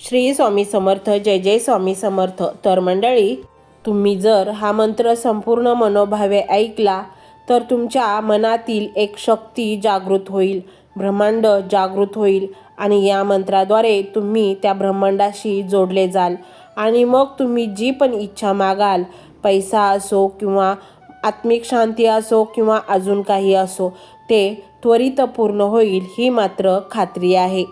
श्री स्वामी समर्थ जय जय स्वामी समर्थ. तर मंडळी तुम्ही जर हा मंत्र संपूर्ण मनोभावे ऐकला तर तुमच्या मनातील एक शक्ती जागृत होईल ब्रह्मांड जागृत होईल आणि या मंत्राद्वारे तुम्ही त्या ब्रह्मांडाशी जोडले जाल. आणि मग तुम्ही जी पण इच्छा मागाल पैसा असो किंवा आत्मिक शांती असो किंवा अजून काही असो ते त्वरित पूर्ण होईल ही मात्र खात्री आहे.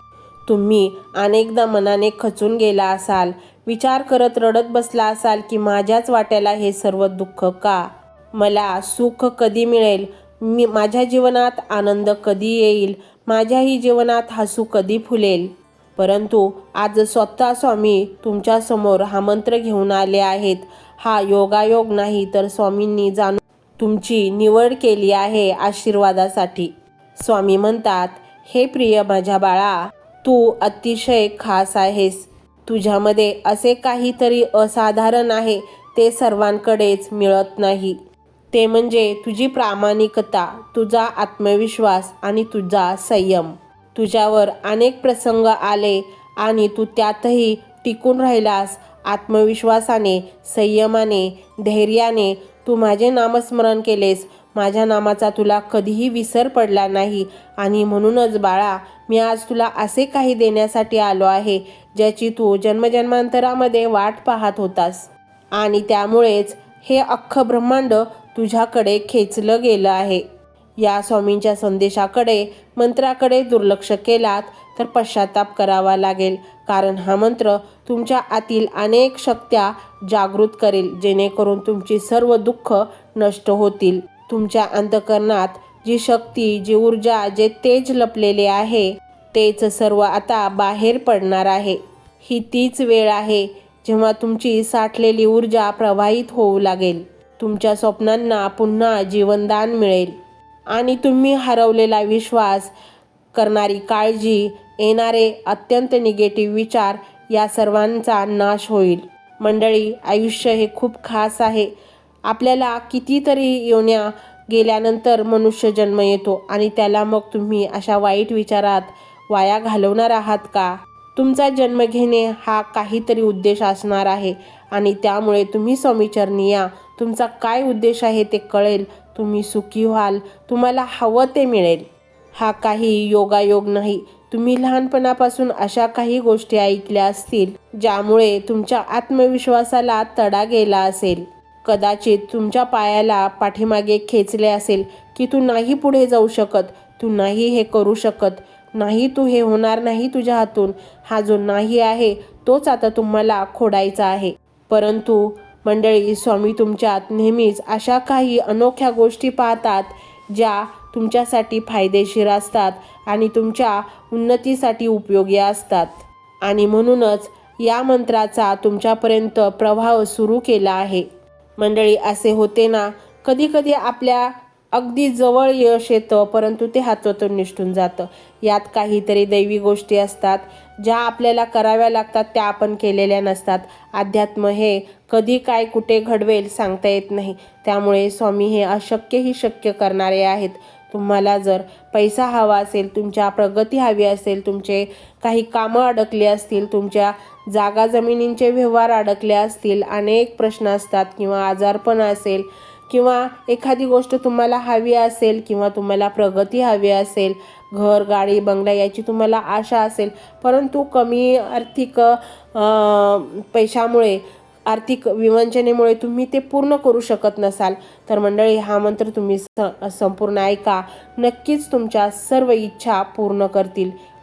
तुम्ही अनेकदा मनाने खचून गेला असाल विचार करत रडत बसला असाल की माझ्याच वाट्याला हे सर्व दुःख का? मला सुख कधी मिळेल? मी माझ्या जीवनात आनंद कधी येईल? माझ्याही जीवनात हसू कधी फुलेल? परंतु आज स्वतः स्वामी तुमच्यासमोर हा मंत्र घेऊन आले आहेत. हा योगायोग नाही तर स्वामींनी जाणून तुमची निवड केली आहे आशीर्वादासाठी. स्वामी म्हणतात हे प्रिय माझ्या बाळा तू अतिशय खास आहेस. तुझ्यामध्ये असे काहीतरी असाधारण आहे ते सर्वांकडेच मिळत नाही. ते म्हणजे तुझी प्रामाणिकता तुझा आत्मविश्वास आणि तुझा संयम. तुझ्यावर अनेक प्रसंग आले आणि तू त्यातही टिकून राहिलास. आत्मविश्वासाने संयमाने धैर्याने तू माझे नामस्मरण केलेस. माझ्या नामाचा तुला कधीही विसर पडला नाही. आणि म्हणूनच बाळा मी आज तुला असे काही देण्यासाठी आलो आहे ज्याची तू जन्मजन्मांतरामध्ये वाट पाहत होतास. आणि त्यामुळेच हे अख्खं ब्रह्मांड तुझ्याकडे खेचलं गेलं आहे. या स्वामींच्या संदेशाकडे मंत्राकडे दुर्लक्ष केलात तर पश्चाताप करावा लागेल कारण हा मंत्र तुमच्या आतील अनेक शक्त्या जागृत करेल जेणेकरून तुमची सर्व दुःख नष्ट होतील. तुमच्या अंतकरणात जी शक्ती जी ऊर्जा जे तेज लपलेले आहे तेच सर्व आता बाहेर पडणार आहे. ही तीच वेळ आहे जेव्हा तुमची साठलेली ऊर्जा प्रवाहित होऊ लागेल. तुमच्या स्वप्नांना पुन्हा जीवनदान मिळेल. आणि तुम्ही हरवलेला विश्वास करणारी काळजी येणारे अत्यंत निगेटिव्ह विचार या सर्वांचा नाश होईल. मंडळी आयुष्य हे खूप खास आहे. आपल्याला कितीतरी योन्या गेल्यानंतर मनुष्य जन्म येतो आणि त्याला मग तुम्ही अशा वाईट विचारात वाया घालवणार आहात का? तुमचा जन्म घेणे हा काहीतरी उद्देश असणार आहे आणि त्यामुळे तुम्ही समीचरणी या. तुमचा काय उद्देश आहे ते कळेल. तुम्ही सुखी व्हाल. तुम्हाला हवं ते मिळेल. हा काही योगायोग नाही. तुम्ही लहानपणापासून अशा काही गोष्टी ऐकल्या असतील ज्यामुळे तुमच्या आत्मविश्वासाला तडा गेला असेल. कदाचित तुमच्या पायाला पाठीमागे खेचले असेल की तू नाही पुढे जाऊ शकत तू नाही हे करू शकत नाही तू हे होणार नाही तुझ्या हातून. हा जो नाही आहे तोच आता तुम्हाला खोडायचा आहे. परंतु मंडळी स्वामी तुमच्यात नेहमीच अशा काही अनोख्या गोष्टी पाहतात ज्या तुमच्यासाठी फायदेशीर असतात आणि तुमच्या उन्नतीसाठी उपयोगी असतात. आणि म्हणूनच या मंत्राचा तुमच्यापर्यंत प्रभाव सुरू केला आहे. मंडळी असे होते ना. कधी कधी आपल्या अगदी जवळ यश येतं परंतु ते हातातून निष्ठून जातं. यात काहीतरी दैवी गोष्टी असतात ज्या आपल्याला कराव्या लागतात त्या आपण केलेल्या नसतात. अध्यात्म हे कधी काय कुठे घडवेल सांगता येत नाही. त्यामुळे स्वामी हे अशक्यही शक्य करणारे आहेत. तुम्हाला जर पैसा हवा असेल तुमच्या प्रगती हवी असेल तुमचे काही कामं अडकली असतील तुमच्या जागा जमिनींचे व्यवहार अडकले असतील अनेक प्रश्न असतात किंवा आजारपण असेल किंवा एखादी गोष्ट तुम्हाला हवी असेल किंवा तुम्हाला प्रगती हवी असेल घर गाडी बंगला याची तुम्हाला आशा असेल परंतु कमी आर्थिक पैशामुळे आर्थिक विवंचनेमुळे तुम्ही ते पूर्ण करू शकत नसाल तर मंडळी हा मंत्र तुम्ही स- संपूर्ण ऐका. नक्कीच तुमच्या सर्व इच्छा पूर्ण करतील.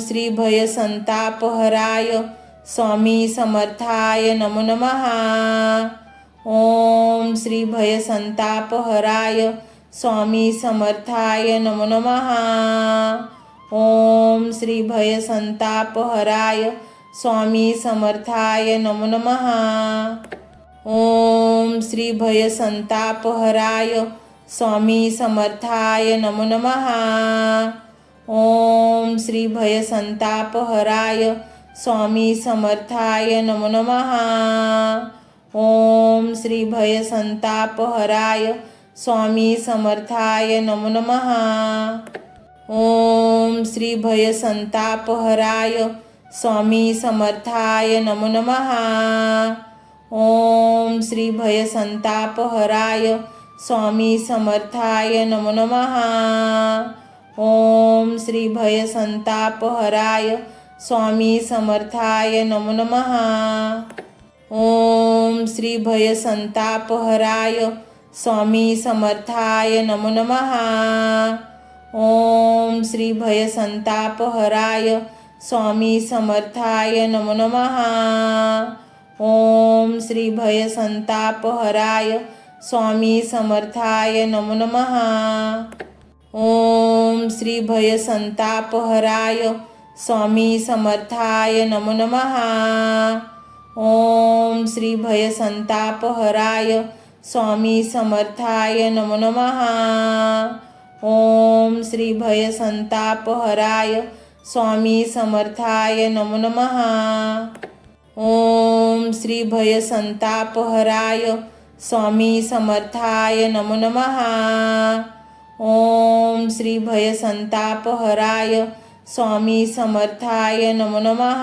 श्री भय संतापहराय स्वामी समर्थाय नमो नमः। ओम श्री भय संतापहराय स्वामी समर्थाय नमो नमः। ओम श्री भय संतापहराय स्वामी समर्थाय नमो नमः। ओम श्री भय संतापहराय स्वामी समर्थाय नमो नमः। ओम श्री भय संतापहराय स्वामी समर्थाय नमो नमः। ओम श्री भय संतापहराय स्वामी समर्थाय नमो नमः। ओम श्री भय संतापहराय स्वामी समर्थाय नमो नमः। ओम श्री भय संतापहराय स्वामी समर्थाय नमो नमः। ओम श्री भय संतापहराय स्वामी समर्थाय नमो नमः। ओम श्री भय संतापहराय स्वामी समर्थाय नमो नमः। ओम श्री भय संतापहराय स्वामी समर्थाय नमो नमः। ओम श्री भय संतापहराय स्वामी समर्थाय नमो नमः। ओम श्री भय संतापहराय स्वामी समर्थाय नमो नमहा ओम श्री भय संतापहराय स्वामी समर्थाय नमो नमहा ओम श्री भय संतापहराय स्वामी समर्थाय नमो नमहा ओम श्री भय संतापहराय स्वामी समर्थाय नमो नमहा ओम श्री भय संतापहराय स्वामी समर्थाय नमो नमः।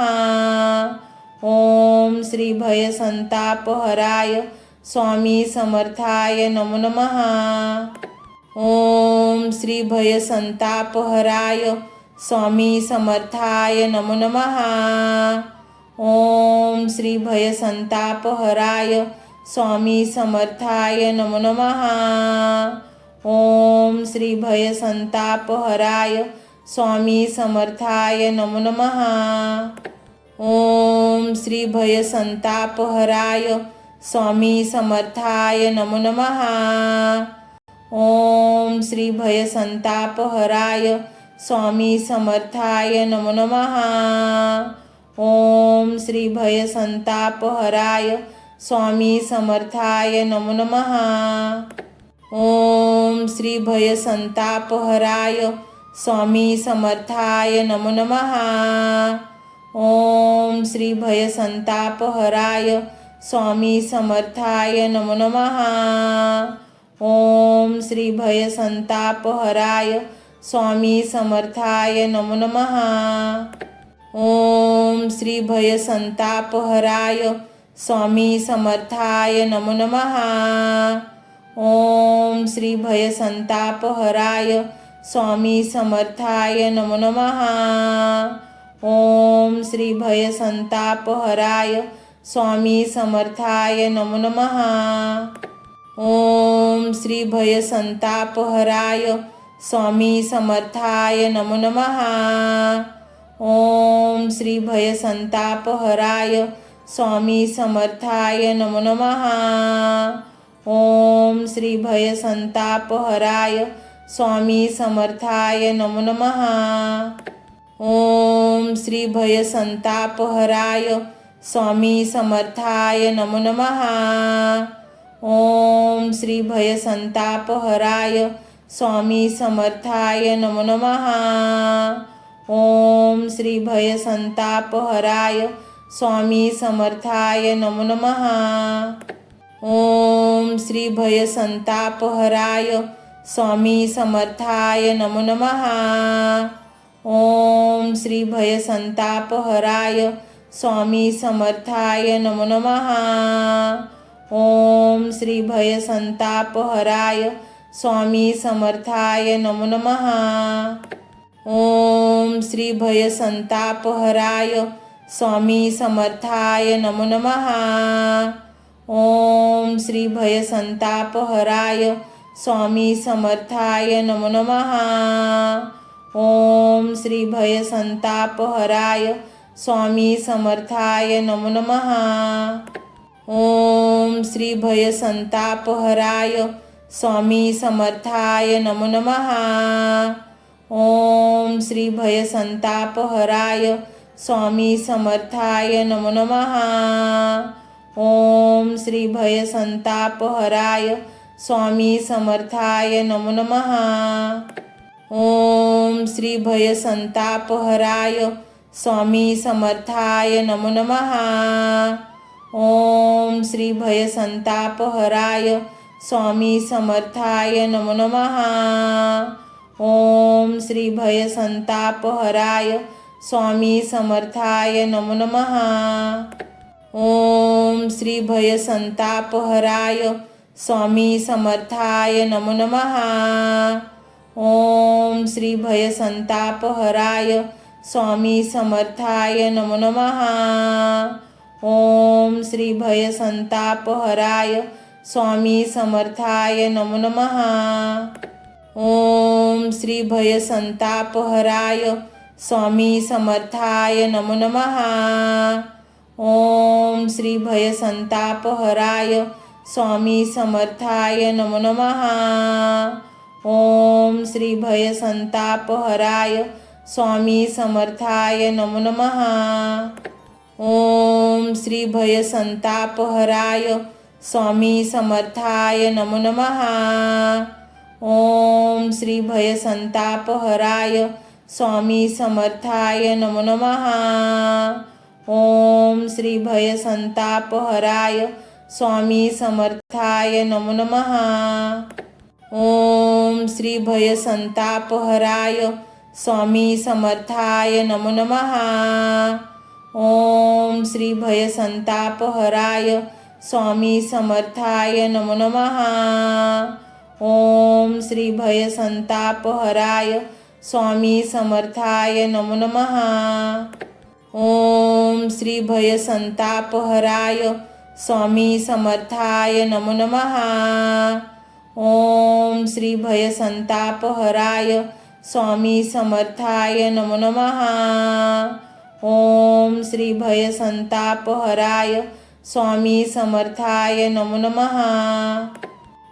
ओम श्री भय संतापहराय स्वामी समर्थाय नमो नमः। ओम श्री भय संतापहराय स्वामी समर्थाय नमो नमः। ओम श्री भय संतापहराय स्वामी समर्थाय नमो नमः। ओम श्री भय संतापहराय स्वामी समर्थाय नमो नमः। ओम श्री भय संतापहराय स्वामी समर्थाय नमो नमः। ओम श्री भय संतापहराय स्वामी समर्थाय नमो नमः। ओम श्री भय संतापहराय स्वामी समर्थाय नमो नमः। ओम श्री भय संतापहराय स्वामी समर्थाय नमो नमहा ओम श्री भय संतापहराय स्वामी समर्थाय नमो नमहा ओम श्री भय संतापहराय स्वामी समर्थाय नमो नमः। ओम श्री भय संतापहराय स्वामी समर्थाय नमो नमहा ओम श्री भय संतापहराय स्वामी समर्थाय नमो नमः। ओम श्री भय संतापहराय स्वामी समर्थाय नमो नमः। ओम श्री भय संतापहराय स्वामी समर्थाय नमो नमः। ओम श्री भय संतापहराय स्वामी समर्थाय नमो नमः। ओम श्री भय संतापहराय स्वामी समर्थाय नमो नमः। ओम श्री भय संतापहराय स्वामी समर्थाय नमो नमः। ओम श्री भय संतापहराय स्वामी समर्थाय नमो नमः। ओम श्री भय संतापहराय स्वामी समर्थाय नमो नमः। ओम श्री भय संतापहराय स्वामी समर्थाय नमो नमहा ओम श्री भय संतापहराय स्वामी समर्थाय नमो नमहा ओम श्री भय संतापहराय स्वामी समर्थाय नमो नमहा ओम श्री भय संतापहराय स्वामी समर्थाय नमो नमहा ओम श्री भय संतापहराय स्वामी समर्थाय नमो नमहा ओम श्री भय संतापहराय स्वामी समर्थाय नमो नमहा ओम श्री भय संतापहराय स्वामी समर्थाय नमो नमहा ओम श्री भय संतापहराय स्वामी समर्थाय नमो नमः। ओम श्री भय संतापहराय स्वामी समर्थाय नमो नमः. ओम श्री भय संतापहराय स्वामी समर्थाय नमो नमः. ओम श्री भय संतापहराय स्वामी समर्थाय नमो नमः. ओम श्री भय संतापहराय स्वामी समर्थाय नमो नमः. ओम श्री भय संतापहराय स्वामी समर्थाय नमो नमहा ओम श्री भय संतापहराय स्वामी समर्थाय नमो नमहा ओम श्री भय संतापहराय स्वामी समर्थाय नमो नमहा ओम श्री भय संतापहराय स्वामी समर्थाय नमो नमहा ओम श्री भय संतापहराय स्वामी समर्थाय नमो नमः। ओम श्री भय संतापहराय स्वामी समर्थाय नमो नमः। ओम श्री भय संतापहराय स्वामी समर्थाय नमो नमः। ओम श्री भय संतापहराय स्वामी समर्थाय नमो नमः। ओम श्री भय संतापहराय स्वामी समर्थाय नमो नमहा ओम श्री भय संतापहराय स्वामी समर्थाय नमो नमः. ओम श्री भय संतापहराय स्वामी समर्थाय नमो नमहा ओम श्री भय संतापहराय स्वामी समर्थाय नमो नमः. ओम श्री भय संतापहराय स्वामी समर्थाय नमो नमः। ओम श्री भय संतापहराय स्वामी समर्थाय नमो नमः। ओम श्री भय संतापहराय स्वामी समर्थाय नमो नमः।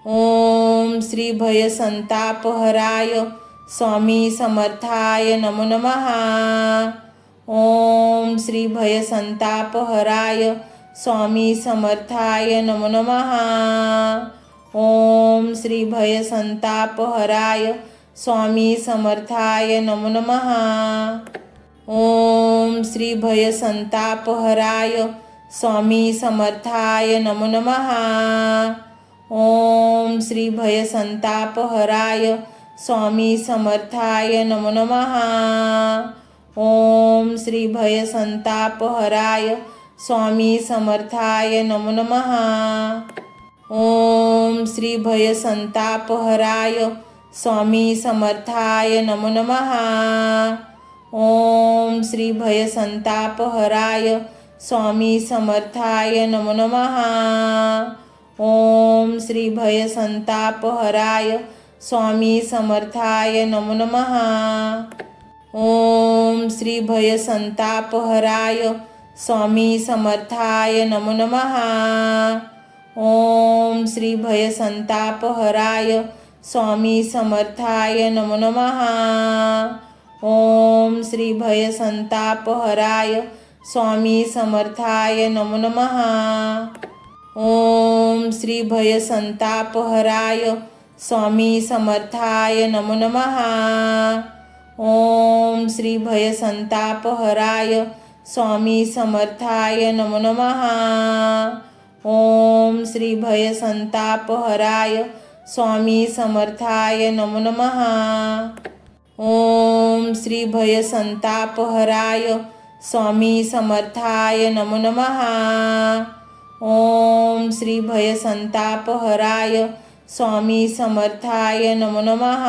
ओम श्री भय संतापहराय स्वामी समर्थाय नमो नमः। ओम श्री भय संतापहराय स्वामी समर्थाय नमो नमहा ओम श्री भय संतापहराय स्वामी समर्थाय नमो नमहा ओम श्री भय संतापहराय स्वामी समर्थाय नमो नमहा ओम श्री भय संतापहराय स्वामी समर्थाय नमो नमहा ओम श्री भय संतापहराय स्वामी समर्थाय नमो नमः। ओम श्री भय संतापहराय स्वामी समर्थाय नमो नमहा ओम श्री भय संतापहराय स्वामी समर्थाय नमो नमः। ओम श्री भय संतापहराय स्वामी समर्थाय नमो नमः। ओम श्री भय संतापहराय स्वामी समर्थाय नमो नमः। ओम श्री भय संतापहराय स्वामी समर्थाय नमो नमः। ओम श्री भय संतापहराय स्वामी समर्थाय नमो नमः। ओम श्री भय संतापहराय स्वामी समर्थाय नमो नमः। ओम श्री भयसंतापहराय स्वामी समर्थाय नमो नमहा ओम श्री भयसंतापहराय स्वामी समर्थाय नमो नमः. ओम श्री भयसंतापहराय स्वामी समर्थाय नमो नमहा ओम श्री भयसंतापहराय स्वामी समर्थाय नमो नमः.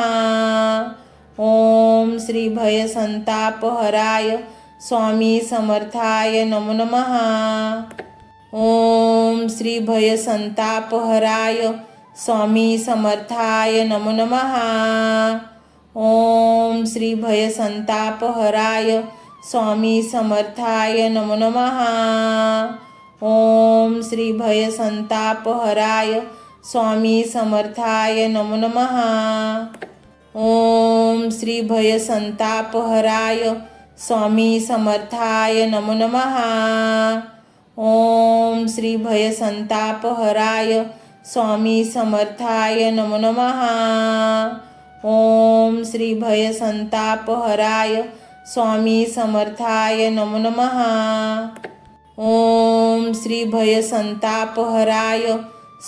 ओम श्री भयसंतापहराय स्वामी समर्थाय नमो नमः। ओम श्री भयसंतापहराय स्वामी समर्थाय नमो नमः। ओम श्री भयसंतापहराय स्वामी समर्थाय नमो नमः। ओम श्री भयसंतापहराय स्वामी समर्थाय नमो नमः। ओम श्री भयसंतापहराय स्वामी समर्थाय नमो नमहा ओम श्री भयसंतापहराय स्वामी समर्थाय नमो नमहा ओम श्री भय संतापहराय स्वामी समर्थाय नमो नमहा ओम श्री भयसंतापहराय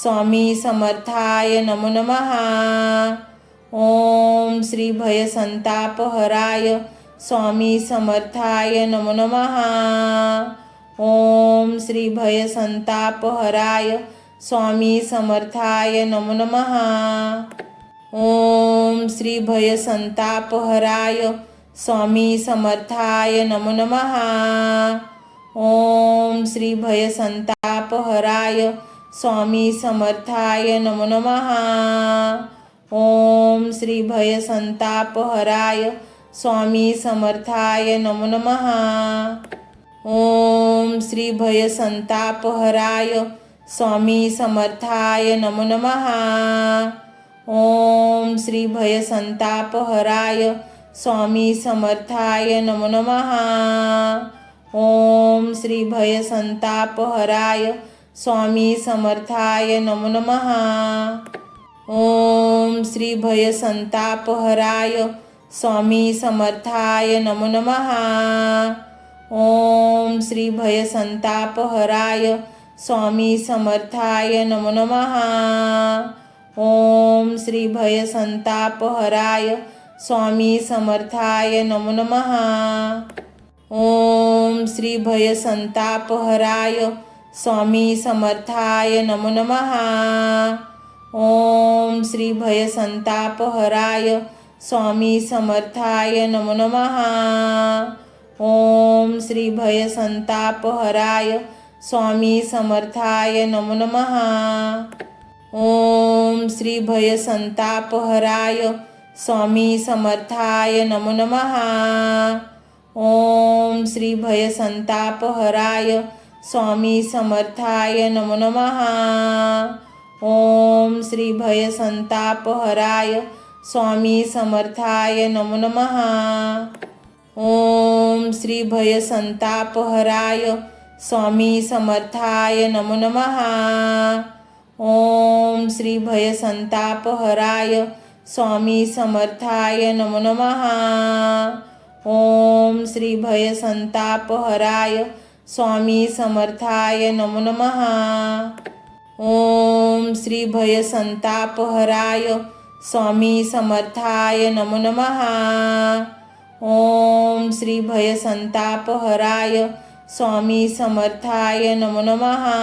स्वामी समर्थाय नमो नमहा ओम श्री भय संतापहराय स्वामी समर्थाय नमो नमः। ओम श्री भय संतापहराय स्वामी समर्थाय नमो नमः। ओम श्री भय संतापहराय स्वामी समर्थाय नमो नमः। ओम श्री भय संतापहराय स्वामी समर्थाय नमो नमः। ओम श्री भयसंतापहराय स्वामी समर्थाय नमो नमः। ओम श्री भयसंतापहराय स्वामी समर्थाय नमो नमः। ओम श्री भयसंतापहराय स्वामी समर्थाय नमो नमः। ओम श्री भयसंतापहराय स्वामी समर्थाय नमो नमः। ओम श्री भयसंतापहराय स्वामी समर्थाय नमो नमः। ओम श्री भयसंतापहराय स्वामी समर्थाय नमो नमः। ओम श्री भयसंतापहराय स्वामी समर्थाय नमो नमः। ओम श्री भयसंतापहराय स्वामी समर्थाय नमो नमः। ओम श्री भय संतापहराय स्वामी समर्थाय नमो नमः। ओम श्री भय संतापहराय स्वामी समर्थाय नमो नमः। ओम श्री भय संतापहराय स्वामी समर्थाय नमो नमः। ओम श्री भय संतापहराय स्वामी समर्थाय नमो नमः। ओम श्री भयसंतापहराय स्वामी समर्थाय नमो नमः। ओम श्री भयसंतापहराय स्वामी समर्थाय नमो नमः। ओम श्री भयसंतापहराय स्वामी समर्थाय नमो नमः। ओम श्री भयसंतापहराय स्वामी समर्थाय नमो नमः। ओम श्री भय भयसंतापहराय स्वामी समर्थाय नमो नमहा ओम श्री भय संतापहराय स्वामी समर्थाय नमो नमहा